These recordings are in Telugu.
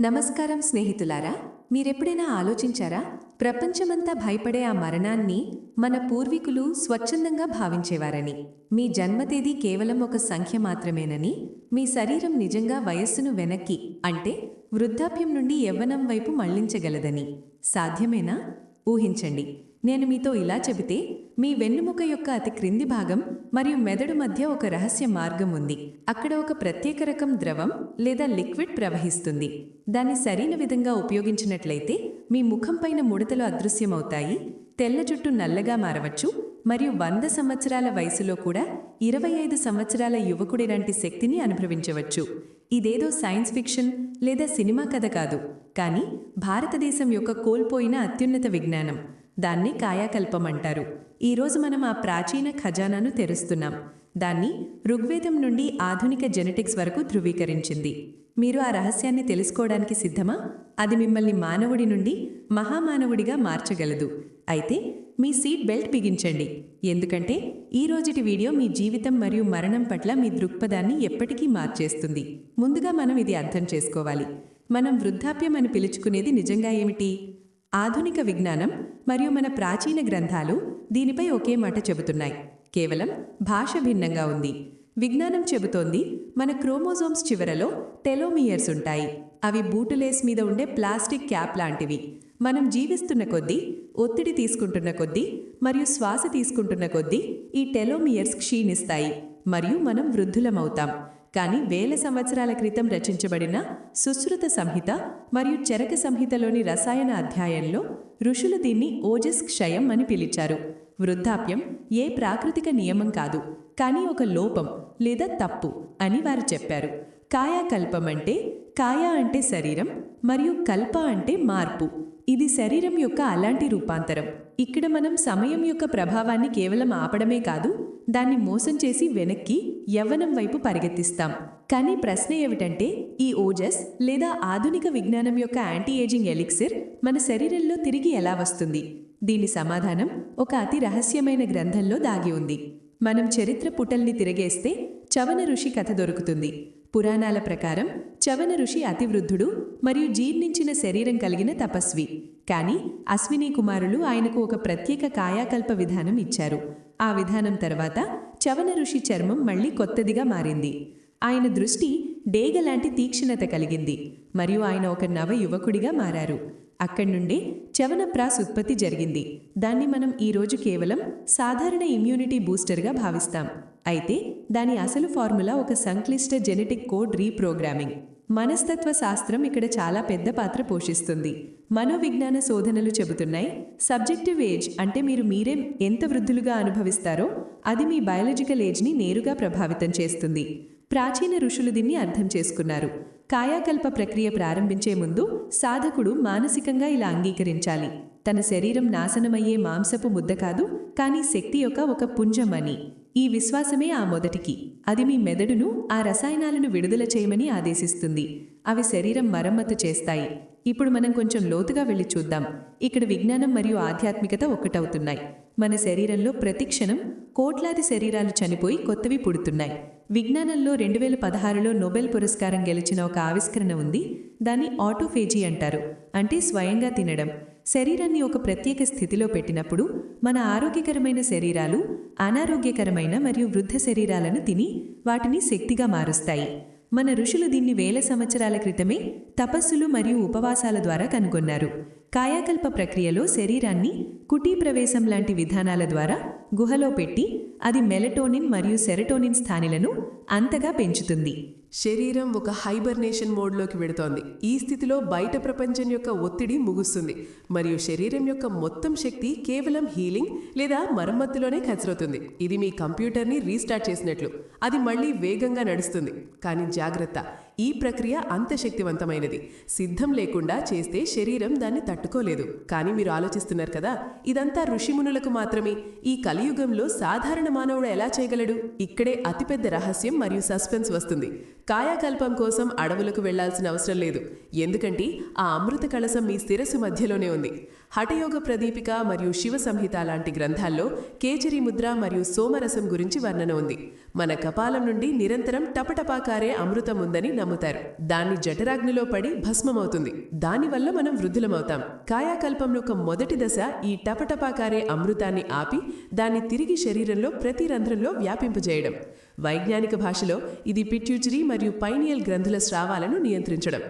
నమస్కారం స్నేహితులారా మీరెప్పుడైనా ఆలోచించారా? ప్రపంచమంతా భయపడే ఆ మరణాన్ని మన పూర్వీకులు స్వచ్ఛందంగా భావించేవారని మీ జన్మ తేదీ కేవలం ఒక సంఖ్య మాత్రమేనని మీ శరీరం నిజంగా వయస్సును వెనక్కి అంటే వృద్ధాప్యం నుండి యవ్వనం వైపు మళ్ళించగలదని సాధ్యమేనా? ఊహించండి. నేను మీతో ఇలా చెబితే మీ వెన్నుముక యొక్క అతి క్రింది భాగం మరియు మెదడు మధ్య ఒక రహస్య మార్గం ఉంది. అక్కడ ఒక ప్రత్యేక రకం ద్రవం లేదా లిక్విడ్ ప్రవహిస్తుంది. దాన్ని సరైన విధంగా ఉపయోగించినట్లయితే మీ ముఖం పైన ముడతలు అదృశ్యమవుతాయి తెల్ల జుట్టు నల్లగా మారవచ్చు మరియు వంద సంవత్సరాల వయసులో కూడా ఇరవై ఐదు సంవత్సరాల యువకుడిలాంటి శక్తిని అనుభవించవచ్చు. ఇదేదో సైన్స్ ఫిక్షన్ లేదా సినిమా కథ కాదు కానీ భారతదేశం యొక్క కోల్పోయిన అత్యున్నత విజ్ఞానం. దాన్ని కాయాకల్పం అంటారు ఈరోజు మనం ఆ ప్రాచీన ఖజానాను తెరుస్తున్నాం. దాన్ని ఋగ్వేదం నుండి ఆధునిక జెనెటిక్స్ వరకు ధృవీకరించింది. మీరు ఆ రహస్యాన్ని తెలుసుకోవడానికి సిద్ధమా? అది మిమ్మల్ని మానవుడి నుండి మహామానవుడిగా మార్చగలదు. అయితే మీ సీట్ బెల్ట్ బిగించండి. ఎందుకంటే ఈ రోజుటి వీడియో మీ జీవితం మరియు మరణం పట్ల మీ దృక్పథాన్ని ఎప్పటికీ మార్చేస్తుంది. ముందుగా మనం ఇది అర్థం చేసుకోవాలి. మనం వృద్ధాప్యం అని పిలుచుకునేది నిజంగా ఏమిటి? ఆధునిక విజ్ఞానం మరియు మన ప్రాచీన గ్రంథాలు దీనిపై ఒకే మాట చెబుతున్నాయి. కేవలం భాష భిన్నంగా ఉంది. విజ్ఞానం చెబుతోంది మన క్రోమోజోమ్స్ చివరలో టెలోమియర్స్ ఉంటాయి. అవి బూటులేస్ మీద ఉండే ప్లాస్టిక్ క్యాప్ లాంటివి. మనం జీవిస్తున్న కొద్దీ ఒత్తిడి తీసుకుంటున్న కొద్దీ మరియు శ్వాస తీసుకుంటున్న కొద్దీ ఈ టెలోమియర్స్ క్షీణిస్తాయి. మరియు మనం వృద్ధులమవుతాం. కానీ వేల సంవత్సరాల క్రితం రచించబడిన సుశ్రుత సంహిత మరియు చరక సంహితలోని రసాయన అధ్యాయంలో ఋషులు దీన్ని ఓజస్ క్షయం అని పిలిచారు. వృద్ధాప్యం ఏ ప్రాకృతిక నియమం కాదు కానీ ఒక లోపం లేదా తప్పు అని వారు చెప్పారు. కాయాకల్పం అంటే కాయ అంటే శరీరం మరియు కల్ప అంటే మార్పు. ఇది శరీరం యొక్క అలాంటి రూపాంతరం. ఇక్కడ మనం సమయం యొక్క ప్రభావాన్ని కేవలం ఆపడమే కాదు దాన్ని మోసం చేసి వెనక్కి యవ్వనం వైపు పరిగెత్తిస్తాం. కానీ ప్రశ్న ఏమిటంటే ఈ ఓజస్ లేదా ఆధునిక విజ్ఞానం యొక్క యాంటీ ఏజింగ్ ఎలిక్సిర్ మన శరీరంలో తిరిగి ఎలా వస్తుంది? దీని సమాధానం ఒక అతి రహస్యమైన గ్రంథంలో దాగి ఉంది. మనం చరిత్ర పుటల్ని తిరగేస్తే చవన ఋషి కథ దొరుకుతుంది. పురాణాల ప్రకారం చవన ఋషి అతివృద్ధుడు మరియు జీర్ణించిన శరీరం కలిగిన తపస్వి. కానీ అశ్విని కుమారులు ఆయనకు ఒక ప్రత్యేక కాయాకల్ప విధానం ఇచ్చారు. ఆ విధానం తర్వాత చవన ఋషి చర్మం మళ్ళీ కొత్తదిగా మారింది. ఆయన దృష్టి డేగలాంటి తీక్షణత కలిగింది. మరియు ఆయన ఒక నవ యువకుడిగా మారారు. అక్కడి నుండే చవనప్రాస్ ఉత్పత్తి జరిగింది. దాన్ని మనం ఈరోజు కేవలం సాధారణ ఇమ్యూనిటీ బూస్టర్గా భావిస్తాం. అయితే దాని అసలు ఫార్ములా ఒక సంక్లిష్ట జెనెటిక్ కోడ్ రీప్రోగ్రామింగ్ మనస్తత్వ శాస్త్రం ఇక్కడ చాలా పెద్ద పాత్ర పోషిస్తుంది. మనోవిజ్ఞాన శోధనలు చెబుతున్నాయి. సబ్జెక్టివ్ ఏజ్ అంటే మీరు మీరే ఎంత వృద్ధులుగా అనుభవిస్తారో అది మీ బయాలజికల్ ఏజ్ని నేరుగా ప్రభావితం చేస్తుంది. ప్రాచీన ఋషులు దీన్ని అర్థం చేసుకున్నారు. కాయాకల్ప ప్రక్రియ ప్రారంభించే ముందు సాధకుడు మానసికంగా ఇలా అంగీకరించాలి. తన శరీరం నాశనమయ్యే మాంసపు ముద్ద కాదు కానీ శక్తి యొక్క ఒక పుంజమని. ఈ విశ్వాసమే ఆ మొదటికి. అది మీ మెదడును ఆ రసాయనాలను విడుదల చేయమని ఆదేశిస్తుంది. అవి శరీరం మరమ్మతు చేస్తాయి. ఇప్పుడు మనం కొంచెం లోతుగా వెళ్ళి చూద్దాం. ఇక్కడ విజ్ఞానం మరియు ఆధ్యాత్మికత ఒక్కటవుతున్నాయి. మన శరీరంలో ప్రతి క్షణం కోట్లాది శరీరాలు చనిపోయి కొత్తవి పుడుతున్నాయి. విజ్ఞానంలో రెండు వేల పదహారులో నోబెల్ పురస్కారం గెలిచిన ఒక ఆవిష్కరణ ఉంది. దాన్ని ఆటోఫేజీ అంటారు. అంటే స్వయంగా తినడం. శరీరాన్ని ఒక ప్రత్యేక స్థితిలో పెట్టినప్పుడు మన ఆరోగ్యకరమైన శరీరాలు అనారోగ్యకరమైన మరియు వృద్ధ శరీరాలను తిని వాటిని శక్తిగా మారుస్తాయి. మన ఋషులు దీన్ని వేల సంవత్సరాల క్రితమే తపస్సులు మరియు ఉపవాసాల ద్వారా కనుగొన్నారు. కాయాకల్ప ప్రక్రియలో శరీరాన్ని కుటీ ప్రవేశం లాంటి విధానాల ద్వారా గుహలో పెట్టి అది మెలటోనిన్ మరియు సెరటోనిన్ స్థానిలను అంతగా పెంచుతుంది. శరీరం ఒక హైబర్నేషన్ మోడ్లోకి వెడుతోంది. ఈ స్థితిలో బయట ప్రపంచం యొక్క ఒత్తిడి ముగుస్తుంది. మరియు శరీరం యొక్క మొత్తం శక్తి కేవలం హీలింగ్ లేదా మరమ్మతులోనే ఖర్చవుతుంది ఇది మీ కంప్యూటర్ని రీస్టార్ట్ చేసినట్లు. అది మళ్ళీ వేగంగా నడుస్తుంది. కానీ జాగ్రత్త ఈ ప్రక్రియ అంత శక్తివంతమైనది. సిద్ధం లేకుండా చేస్తే శరీరం దాన్ని తట్టుకోలేదు. కానీ మీరు ఆలోచిస్తున్నారు కదా ఇదంతా ఋషిమునులకు మాత్రమే. ఈ కలియుగంలో సాధారణ మానవుడు ఎలా చేయగలడు? ఇక్కడే అతిపెద్ద రహస్యం మరియు సస్పెన్స్ వస్తుంది. కాయాకల్పం కోసం అడవులకు వెళ్ళాల్సిన అవసరం లేదు. ఎందుకంటే ఆ అమృత కళసం మీ శిరస్సు మధ్యలోనే ఉంది. హఠయోగ ప్రదీపిక మరియు శివ సంహిత లాంటి గ్రంథాల్లో కేచరి ముద్ర మరియు సోమరసం గురించి వర్ణన ఉంది. మన కపాలం నుండి నిరంతరం టపటపాకారే అమృతం ఉందని నమ్ముతారు. దాన్ని జఠరాగ్నిలో పడి భస్మమవుతుంది. దానివల్ల మనం వృద్ధులమవుతాం. కాయాకల్పం యొక్క మొదటి దశ ఈ టపటపాకారే అమృతాన్ని ఆపి దాన్ని తిరిగి శరీరంలో ప్రతి రంధ్రంలో వ్యాపింపజేయడం. వైజ్ఞానిక భాషలో ఇది పిట్యూటరీ మరియు పైనియల్ గ్రంథుల స్రావాలను నియంత్రించడం.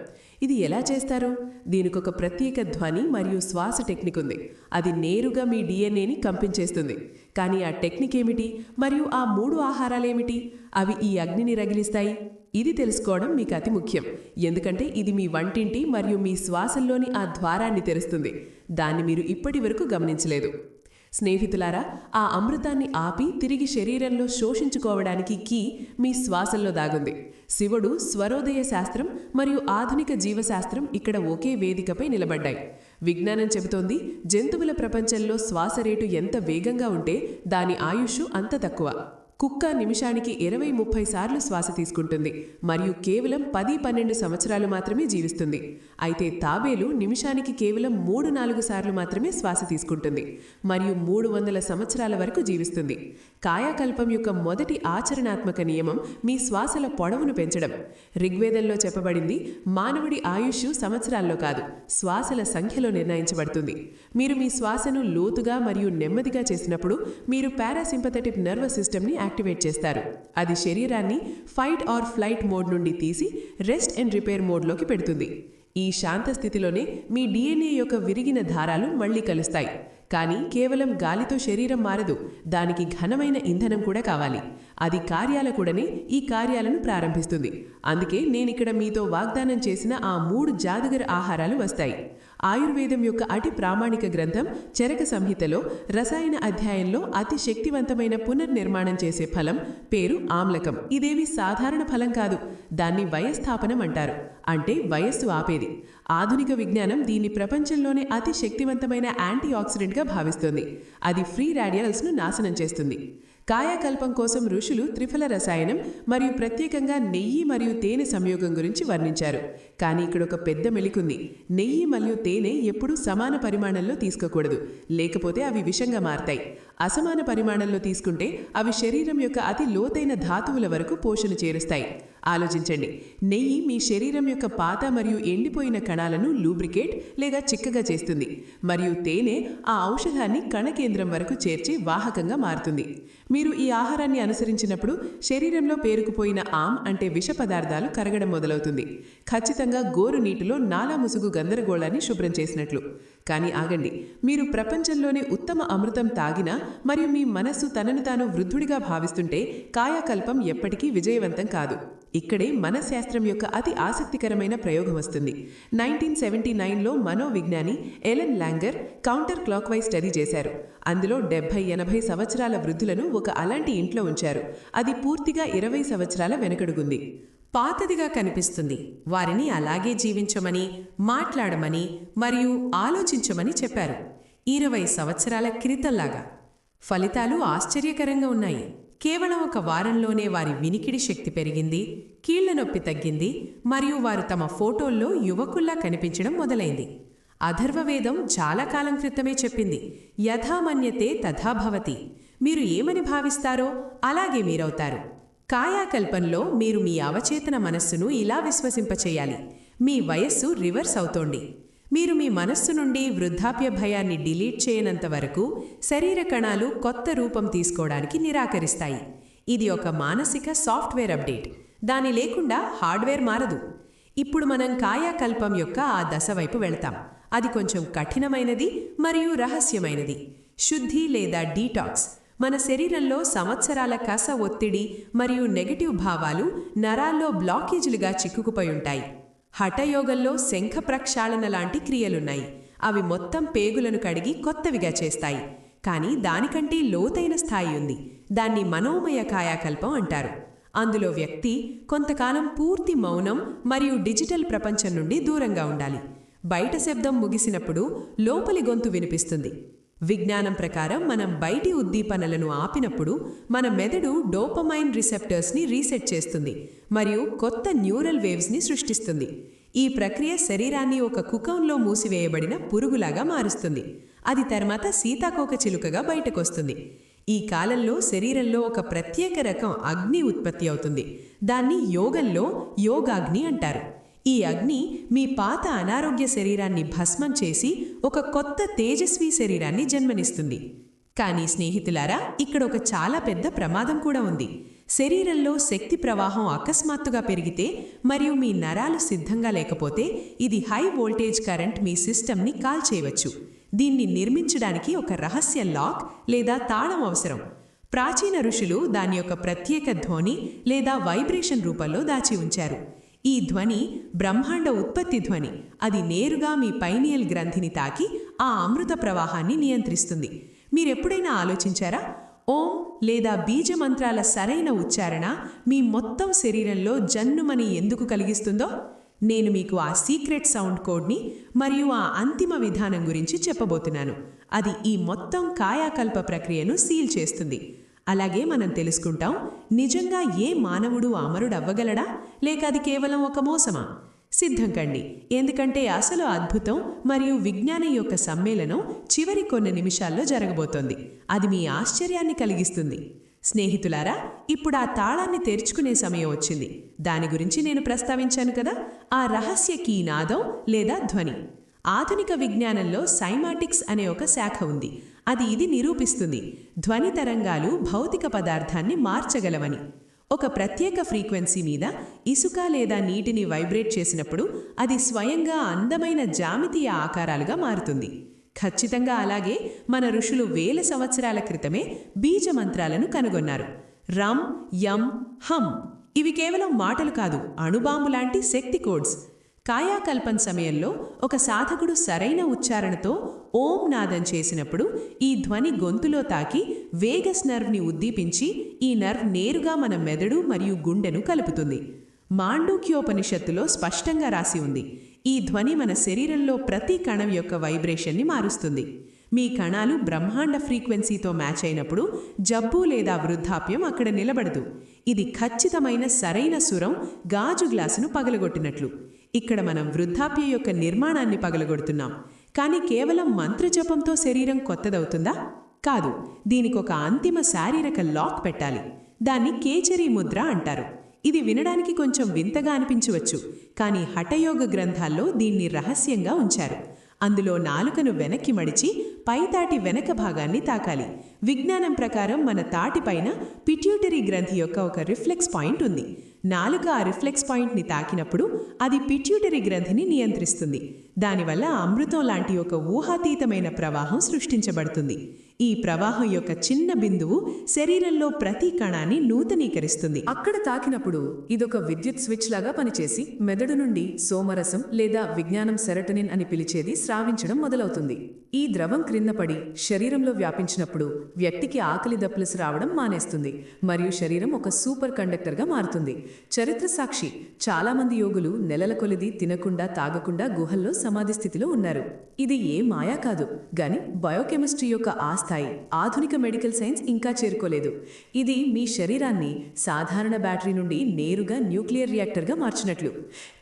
ఇది ఎలా చేస్తారు? దీనికొక ప్రత్యేక ధ్వని మరియు శ్వాస టెక్నిక్ ఉంది అది నేరుగా మీ డిఎన్ఏని కంపించేస్తుంది. కానీ ఆ టెక్నిక్ ఏమిటి? మరియు ఆ మూడు ఆహారాలేమిటి? అవి ఈ అగ్నిని రగిలిస్తాయి. ఇది తెలుసుకోవడం మీకు అతి ముఖ్యం. ఎందుకంటే ఇది మీ వంటింటి మరియు మీ శ్వాసల్లోని ఆ ద్వారాన్ని తెరుస్తుంది. దాన్ని మీరు ఇప్పటి వరకు గమనించలేదు. స్నేహితులారా ఆ అమృతాన్ని ఆపి తిరిగి శరీరంలో శోషించుకోవడానికి కీ మీ శ్వాసల్లో దాగుంది. శివుడు స్వరోదయ శాస్త్రం మరియు ఆధునిక జీవశాస్త్రం ఇక్కడ ఒకే వేదికపై నిలబడ్డాయి. విజ్ఞానం చెబుతోంది జంతువుల ప్రపంచంలో శ్వాస రేటు ఎంత వేగంగా ఉంటే దాని ఆయుష్ అంత తక్కువ. కుక్క నిమిషానికి ఇరవై ముప్పై సార్లు శ్వాస తీసుకుంటుంది మరియు కేవలం పది పన్నెండు సంవత్సరాలు మాత్రమే జీవిస్తుంది. అయితే తాబేలు నిమిషానికి కేవలం మూడు నాలుగు సార్లు మాత్రమే శ్వాస తీసుకుంటుంది మరియు మూడు వందల సంవత్సరాల వరకు జీవిస్తుంది. కాయాకల్పం యొక్క మొదటి ఆచరణాత్మక నియమం మీ శ్వాసల పొడవును పెంచడం. ఋగ్వేదంలో చెప్పబడింది మానవుడి ఆయుష్ సంవత్సరాల్లో కాదు శ్వాసల సంఖ్యలో నిర్ణయించబడుతుంది. మీరు మీ శ్వాసను లోతుగా మరియు నెమ్మదిగా చేసినప్పుడు మీరు పారాసింపథెటిక్ నర్వస్ సిస్టమ్ని యాక్టివేట్ చేస్తారు. అది శరీరాన్ని ఫైట్ ఆర్ ఫ్లైట్ మోడ్ నుండి తీసి రెస్ట్ అండ్ రిపేర్ మోడ్లోకి పెడుతుంది. ఈ శాంత స్థితిలోనే మీ డిఎన్ఏ యొక్క విరిగిన దారాలు మళ్ళీ కలుస్తాయి. కానీ కేవలం గాలితో శరీరం మారదు దానికి ఘనమైన ఇంధనం కూడా కావాలి. అది కార్యాల కూడానే ఈ కార్యాలను ప్రారంభిస్తుంది. అందుకే నేనిక్కడ మీతో వాగ్దానం చేసిన ఆ మూడు జాదుగర ఆహారాలు వస్తాయి. ఆయుర్వేదం యొక్క అతి ప్రామాణిక గ్రంథం చరక సంహితలో రసాయన అధ్యాయంలో అతి శక్తివంతమైన పునర్నిర్మాణం చేసే ఫలం పేరు ఆమ్లకం. ఇదేవి సాధారణ ఫలం కాదు. దాన్ని వయస్థాపనం అంటారు. అంటే వయస్సు ఆపేది. ఆధునిక విజ్ఞానం దీన్ని ప్రపంచంలోనే అతి శక్తివంతమైన యాంటీ ఆక్సిడెంట్గా భావిస్తుంది. అది ఫ్రీ రాడియల్స్ను నాశనం చేస్తుంది. కాయాకల్పం కోసం ఋషులు త్రిఫల రసాయనం మరియు ప్రత్యేకంగా నెయ్యి మరియు తేనె సంయోగం గురించి వర్ణించారు. కానీ ఇక్కడ ఒక పెద్ద మెలికుంది నెయ్యి మరియు తేనె ఎప్పుడూ సమాన పరిమాణంలో తీసుకోకూడదు. లేకపోతే అవి విషంగా మారతాయి. అసమాన పరిమాణంలో తీసుకుంటే అవి శరీరం యొక్క అతి లోతైన ధాతువుల వరకు పోషణ చేరుస్తాయి. ఆలోచించండి. నెయ్యి మీ శరీరం యొక్క పాత మరియు ఎండిపోయిన కణాలను లూబ్రికేట్ లేదా చిక్కగా చేస్తుంది. మరియు తేనె ఆ ఔషధాన్ని కణకేంద్రం వరకు చేర్చి వాహకంగా మారుతుంది. మీరు ఈ ఆహారాన్ని అనుసరించినప్పుడు శరీరంలో పేరుకుపోయిన ఆమ్ అంటే విష పదార్థాలు కరగడం మొదలవుతుంది. ఖచ్చితంగా గోరు నీటిలో నాలా ముసుగు గందరగోళాన్ని శుభ్రం చేసినట్లు. కానీ ఆగండి. మీరు ప్రపంచంలోనే ఉత్తమ అమృతం తాగినా మరియు మీ మనస్సు తనను తాను వృద్ధుడిగా భావిస్తుంటే కాయాకల్పం ఎప్పటికీ విజయవంతం కాదు. ఇక్కడే మనశాస్త్రం యొక్క అతి ఆసక్తికరమైన ప్రయోగం వస్తుంది. నైన్టీన్ సెవెంటీ నైన్లో మనోవిజ్ఞాని Ellen Langer counter clock wise study చేశారు. అందులో డెబ్బై ఎనభై సంవత్సరాల వృద్ధులను ఒక అలాంటి ఇంట్లో ఉంచారు. అది పూర్తిగా ఇరవై సంవత్సరాల వెనకడుగుంది. పాతదిగా కనిపిస్తుంది. వారిని అలాగే జీవించమని మాట్లాడమని మరియు ఆలోచించమని చెప్పారు. ఇరవై సంవత్సరాల క్రితంలాగా. ఫలితాలు ఆశ్చర్యకరంగా ఉన్నాయి. కేవలం ఒక వారంలోనే వారి వినికిడి శక్తి పెరిగింది కీళ్ళ నొప్పి తగ్గింది మరియు వారు తమ ఫోటోల్లో యువకుల్లా కనిపించడం మొదలైంది. అధర్వవేదం చాలా కాలం క్రితమే చెప్పింది యథామన్యతే తథాభవతి. మీరు ఏమని భావిస్తారో అలాగే మీరవుతారు. కాయాకల్పంలో మీరు మీ అవచేతన మనస్సును ఇలా విశ్వసింపచేయాలి. మీ వయస్సు రివర్స్ అవుతోంది. మీరు మీ మనస్సు నుండి వృద్ధాప్య భయాన్ని డిలీట్ చేయనంత వరకు శరీర కణాలు కొత్త రూపం తీసుకోవడానికి నిరాకరిస్తాయి. ఇది ఒక మానసిక సాఫ్ట్వేర్ అప్డేట్. దాని లేకుండా హార్డ్వేర్ మారదు. ఇప్పుడు మనం కాయాకల్పం యొక్క ఆ దశ వైపు వెళతాం. అది కొంచెం కఠినమైనది మరియు రహస్యమైనది. శుద్ధి లేదా డీటాక్స్. మన శరీరంలో సంవత్సరాల కస ఒత్తిడి మరియు నెగటివ్ భావాలు నరాల్లో బ్లాకేజీలుగా చిక్కుకుపోయి ఉంటాయి. హఠయోగంలో శంఖ ప్రక్షాళన లాంటి క్రియలున్నాయి. అవి మొత్తం పేగులను కడిగి కొత్తవిగా చేస్తాయి. కానీ దానికంటే లోతైన స్థాయి ఉంది. దాన్ని మనోమయ కాయాకల్పం అంటారు. అందులో వ్యక్తి కొంతకాలం పూర్తి మౌనం మరియు డిజిటల్ ప్రపంచం నుండి దూరంగా ఉండాలి. బయట శబ్దం ముగిసినప్పుడు లోపలి గొంతు వినిపిస్తుంది. విజ్ఞానం ప్రకారం మనం బయటి ఉద్దీపనలను ఆపినప్పుడు మన మెదడు డోపమైన్ రిసెప్టర్స్ని రీసెట్ చేస్తుంది మరియు కొత్త న్యూరల్ వేవ్స్ని సృష్టిస్తుంది. ఈ ప్రక్రియ శరీరాన్ని ఒక కుకంలో మూసివేయబడిన పురుగులాగా మారుస్తుంది. అది తర్వాత సీతాకోక చిలుకగా బయటకొస్తుంది. ఈ కాలంలో శరీరంలో ఒక ప్రత్యేక రకం అగ్ని ఉత్పత్తి అవుతుంది. దాన్ని యోగంలో యోగాగ్ని అంటారు. ఈ అగ్ని మీ పాత అనారోగ్య శరీరాన్ని భస్మం చేసి ఒక కొత్త తేజస్వి శరీరాన్ని జన్మనిస్తుంది. కానీ స్నేహితులారా ఇక్కడ ఒక చాలా పెద్ద ప్రమాదం కూడా ఉంది. శరీరంలో శక్తి ప్రవాహం అకస్మాత్తుగా పెరిగితే మరియు మీ నరాలు సిద్ధంగా లేకపోతే ఇది హై వోల్టేజ్ కరెంట్ మీ సిస్టమ్ని కాల్ చేయవచ్చు. దీన్ని నిర్మించడానికి ఒక రహస్య లాక్ లేదా తాళం అవసరం. ప్రాచీన ఋషులు దాని యొక్క ప్రత్యేక ధ్వని లేదా వైబ్రేషన్ రూపంలో దాచి ఉంచారు. ఈ ధ్వని బ్రహ్మాండ ఉత్పత్తి ధ్వని. అది నేరుగా మీ పైనియల్ గ్రంథిని తాకి ఆ అమృత ప్రవాహాన్ని నియంత్రిస్తుంది. మీరెప్పుడైనా ఆలోచించారా? ఓం లేదా బీజ మంత్రాల సరైన ఉచ్చారణ మీ మొత్తం శరీరంలో జన్నుమని ఎందుకు కలిగిస్తుందో? నేను మీకు ఆ సీక్రెట్ సౌండ్ కోడ్ని మరియు ఆ అంతిమ విధానం గురించి చెప్పబోతున్నాను. అది ఈ మొత్తం కాయాకల్ప ప్రక్రియను సీల్ చేస్తుంది. అలాగే మనం తెలుసుకుంటాం నిజంగా ఏ మానవుడు అమరుడవ్వగలడా? లేక అది కేవలం ఒక మోసమా? సిద్ధం కండి. ఎందుకంటే అసలు అద్భుతం మరియు విజ్ఞానం యొక్క సమ్మేళనం చివరి కొన్ని నిమిషాల్లో జరగబోతోంది. అది మీ ఆశ్చర్యాన్ని కలిగిస్తుంది. స్నేహితులారా ఇప్పుడు ఆ తాళాన్ని తెరుచుకునే సమయం వచ్చింది. దాని గురించి నేను ప్రస్తావించాను కదా? ఆ రహస్య కీనాదం లేదా ధ్వని. ఆధునిక విజ్ఞానంలో సైమాటిక్స్ అనే ఒక శాఖ ఉంది. అది ఇది నిరూపిస్తుంది. ధ్వని తరంగాలు భౌతిక పదార్థాన్ని మార్చగలవని. ఒక ప్రత్యేక ఫ్రీక్వెన్సీ మీద ఇసుక లేదా నీటిని వైబ్రేట్ చేసినప్పుడు అది స్వయంగా అందమైన జామితీయ ఆకారాలుగా మారుతుంది. ఖచ్చితంగా అలాగే మన ఋషులు వేల సంవత్సరాల క్రితమే బీజమంత్రాలను కనుగొన్నారు. రమ్ యం హం ఇవి కేవలం మాటలు కాదు అణుబాంబు లాంటి శక్తి కోడ్స్. కాయాకల్పన్ సమయంలో ఒక సాధకుడు సరైన ఉచ్చారణతో ఓం నాదం చేసినప్పుడు ఈ ధ్వని గొంతులో తాకి వేగస్ నర్వ్ని ఉద్దీపించి ఈ నర్వ్ నేరుగా మన మెదడు మరియు గుండెను కలుపుతుంది. మాండూక్యోపనిషత్తులో స్పష్టంగా రాసి ఉంది. ఈ ధ్వని మన శరీరంలో ప్రతి కణం యొక్క వైబ్రేషన్ని మారుస్తుంది. మీ కణాలు బ్రహ్మాండ ఫ్రీక్వెన్సీతో మ్యాచ్ అయినప్పుడు జబ్బు లేదా వృద్ధాప్యం అక్కడ నిలబడదు. ఇది ఖచ్చితమైన సరైన సురం గాజు గ్లాసును పగలగొట్టినట్లు. ఇక్కడ మనం వృద్ధాప్య యొక్క నిర్మాణాన్ని పగలగొడుతున్నాం. కానీ కేవలం మంత్రజపంతో శరీరం కొత్తదవుతుందా? కాదు. దీనికి ఒక అంతిమ శారీరక లాక్ పెట్టాలి. దాన్ని కేచరీ ముద్ర అంటారు. ఇది వినడానికి కొంచెం వింతగా అనిపించవచ్చు. కానీ హఠయోగ గ్రంథాల్లో దీన్ని రహస్యంగా ఉంచారు. అందులో నాలుకను వెనక్కి మడిచి పైతాటి వెనక భాగాన్ని తాకాలి. విజ్ఞానం ప్రకారం మన తాటిపైన పిట్యూటరీ గ్రంథి యొక్క ఒక రిఫ్లెక్స్ పాయింట్ ఉంది. నాలుక ఆ రిఫ్లెక్స్ పాయింట్ని తాకినప్పుడు అది పిట్యూటరీ గ్రంథిని నియంత్రిస్తుంది. దానివల్ల అమృతం లాంటి ఒక ఊహాతీతమైన ప్రవాహం సృష్టించబడుతుంది. ఈ ప్రవాహం యొక్క చిన్న బిందువు శరీరంలో ప్రతి కణాన్ని నూతనీకరిస్తుంది. అక్కడ తాకినప్పుడు ఇదొక విద్యుత్ స్విచ్ లాగా పనిచేసి మెదడు నుండి సోమరసం లేదా విజ్ఞానం సెరటనిన్ అని పిలిచేది స్రావించడం మొదలవుతుంది. ఈ ద్రవం క్రింద పడి శరీరంలో వ్యాపించినప్పుడు వ్యక్తికి ఆకలి దప్పులసి రావడం మానేస్తుంది. మరియు శరీరం ఒక సూపర్ కండక్టర్గా మారుతుంది. చరిత్ర సాక్షి చాలామంది యోగులు నెలల కొలిది తినకుండా తాగకుండా గుహల్లో సమాధి స్థితిలో ఉన్నారు. ఇది ఏ మాయా కాదు. గాని బయోకెమిస్ట్రీ యొక్క ఆ స్థాయి ఆధునిక మెడికల్ సైన్స్ ఇంకా చేరుకోలేదు. ఇది మీ శరీరాన్ని సాధారణ బ్యాటరీ నుండి నేరుగా న్యూక్లియర్ రియాక్టర్గా మార్చినట్లు.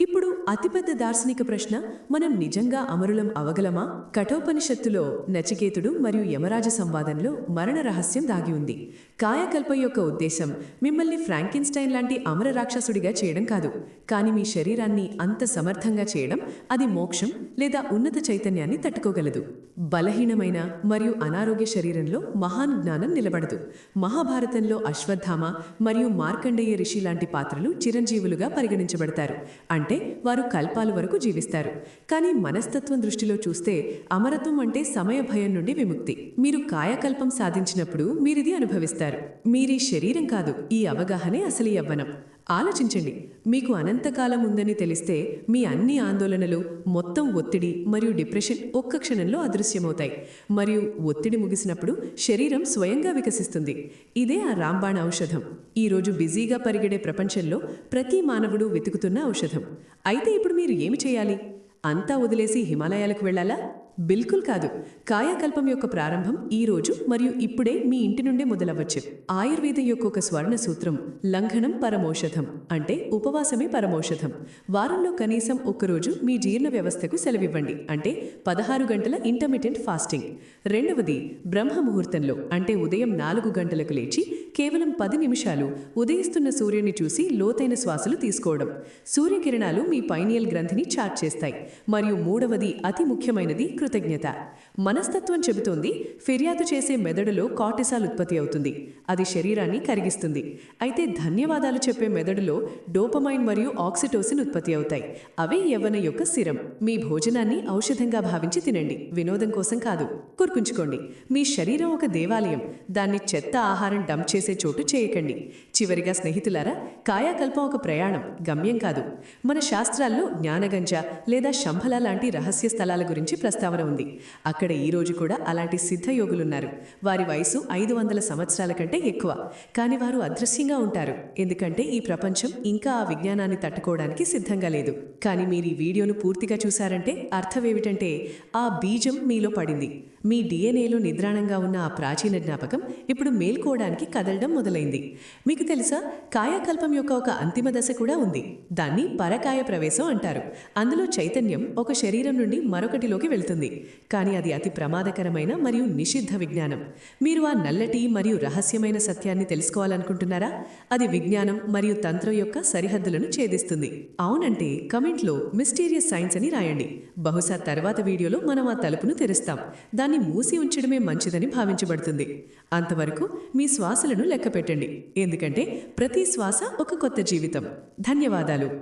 ఇప్పుడు అతిపెద్ద దార్శనిక ప్రశ్న మనం నిజంగా అమరులం అవగలమా? కఠోపనిషత్తులో నచికేతుడు మరియు యమరాజ సంవాదంలో మరణ రహస్యం దాగి ఉంది. కాయకల్ప యొక్క ఉద్దేశం మిమ్మల్ని ఫ్రాంకిన్స్టైన్ లాంటి అమర రాక్షసుడిగా చేయడం కాదు. కానీ మీ శరీరాన్ని అంత సమర్థంగా చేయడం అది మోక్షం లేదా ఉన్నత చైతన్యాన్ని తట్టుకోగలదు. బలహీనమైన మరియు అనారోగ్య శరీరంలో మహాన్ జ్ఞానం నిలబడదు. మహాభారతంలో అశ్వత్థామ మరియు మార్కండేయ ఋషి లాంటి పాత్రలు చిరంజీవులుగా పరిగణించబడతారు. అంటే వారు కల్పాల వరకు జీవిస్తారు. కానీ మనస్తత్వం దృష్టిలో చూస్తే అమరత్వం అంటే సమయ భయం నుండి విముక్తి. మీరు కాయకల్పం సాధించినప్పుడు మీరిది అనుభవిస్తారు. మీరీ శరీరం కాదు ఈ అవగాహనే అసలు యవ్వనం. ఆలోచించండి మీకు అనంతకాలం ఉందని తెలిస్తే మీ అన్ని ఆందోళనలు మొత్తం ఒత్తిడి మరియు డిప్రెషన్ ఒక్క క్షణంలో అదృశ్యమవుతాయి. మరియు ఒత్తిడి ముగిసినప్పుడు శరీరం స్వయంగా వికసిస్తుంది. ఇదే ఆ రాంబాణ ఔషధం. ఈరోజు బిజీగా పరిగెడే ప్రపంచంలో ప్రతి మానవుడు వెతుకుతున్న ఔషధం. అయితే ఇప్పుడు మీరు ఏమి చేయాలి? అంతా వదిలేసి హిమాలయాలకు వెళ్ళాలా? బిల్కుల్ కాదు. కాయాకల్పం యొక్క ప్రారంభం ఈ రోజు మరియు ఇప్పుడే మీ ఇంటి నుండే మొదలవ్వచ్చు. ఆయుర్వేదం యొక్క ఒక స్వర్ణ సూత్రం లంఘనం పరమౌషధం అంటే ఉపవాసమే పరమౌషధం. వారంలో కనీసం ఒక్కరోజు మీ జీర్ణ వ్యవస్థకు సెలవివ్వండి. అంటే పదహారు గంటల ఇంటర్మీడియట్ ఫాస్టింగ్ రెండవది బ్రహ్మ ముహూర్తంలో అంటే ఉదయం నాలుగు గంటలకు లేచి కేవలం పది నిమిషాలు ఉదయిస్తున్న సూర్యుని చూసి లోతైన శ్వాసలు తీసుకోవడం. సూర్యకిరణాలు మీ పైనియల్ గ్రంథిని చార్జ్ చేస్తాయి. మరియు మూడవది అతి ముఖ్యమైనది కృతజ్ఞత. మనస్తత్వం చెబుతోంది ఫిర్యాదు చేసే మెదడులో కాటిసాల్ ఉత్పత్తి అవుతుంది. అది శరీరాన్ని కరిగిస్తుంది. అయితే ధన్యవాదాలు చెప్పే మెదడులో డోపమైన్ మరియు ఆక్సిటోసిన్ ఉత్పత్తి అవుతాయి. అవే యవ్వన యొక్క సిరం. మీ భోజనాన్ని ఔషధంగా భావించి తినండి. వినోదం కోసం కాదు గుర్తుంచుకోండి మీ శరీరం ఒక దేవాలయం. దాన్ని చెత్త ఆహారం డంప్ చేసే చోటు చేయకండి. చివరిగా స్నేహితులారా కాయాకల్పం ఒక ప్రయాణం గమ్యం కాదు. మన శాస్త్రాల్లో జ్ఞానగంజ లేదా శంభల లాంటి రహస్య స్థలాల గురించి ప్రస్తావన ఉంది. అక్కడ ఈ రోజు కూడా అలాంటి సిద్ధయోగులున్నారు వారి వయసు ఐదు వందల సంవత్సరాల కంటే ఎక్కువ. కానీ వారు అదృశ్యంగా ఉంటారు. ఎందుకంటే ఈ ప్రపంచం ఇంకా ఆ విజ్ఞానాన్ని తట్టుకోవడానికి సిద్ధంగా లేదు. కానీ మీరు ఈ వీడియోను పూర్తిగా చూశారంటే అర్థమేమిటంటే ఆ బీజం మీలో పడింది. మీ డిఎన్ఏలో నిద్రాణంగా ఉన్న ఆ ప్రాచీన జ్ఞాపకం ఇప్పుడు మేల్కోవడానికి కదలడం మొదలైంది. మీకు తెలుసా? కాయకల్పం యొక్క ఒక అంతిమ దశ కూడా ఉంది. దాన్ని పరకాయ ప్రవేశం అంటారు. అందులో చైతన్యం ఒక శరీరం నుండి మరొకటిలోకి వెళ్తుంది. కానీ అది అతి ప్రమాదకరమైన మరియు నిషిద్ధ విజ్ఞానం. మీరు ఆ నల్లటి మరియు రహస్యమైన సత్యాన్ని తెలుసుకోవాలనుకుంటున్నారా? అది విజ్ఞానం మరియు తంత్రం యొక్క సరిహద్దులను ఛేదిస్తుంది. అవునంటే కమెంట్లో మిస్టీరియస్ సైన్స్ అని రాయండి. బహుశా తర్వాత వీడియోలో మనం ఆ తలుపును తెరుస్తాం. దాన్ని మూసి ఉంచడమే మంచిదని భావించబడుతుంది. అంతవరకు మీ శ్వాసలను లెక్కపెట్టండి. ఎందుకంటే ప్రతి శ్వాస ఒక కొత్త జీవితం. ధన్యవాదాలు.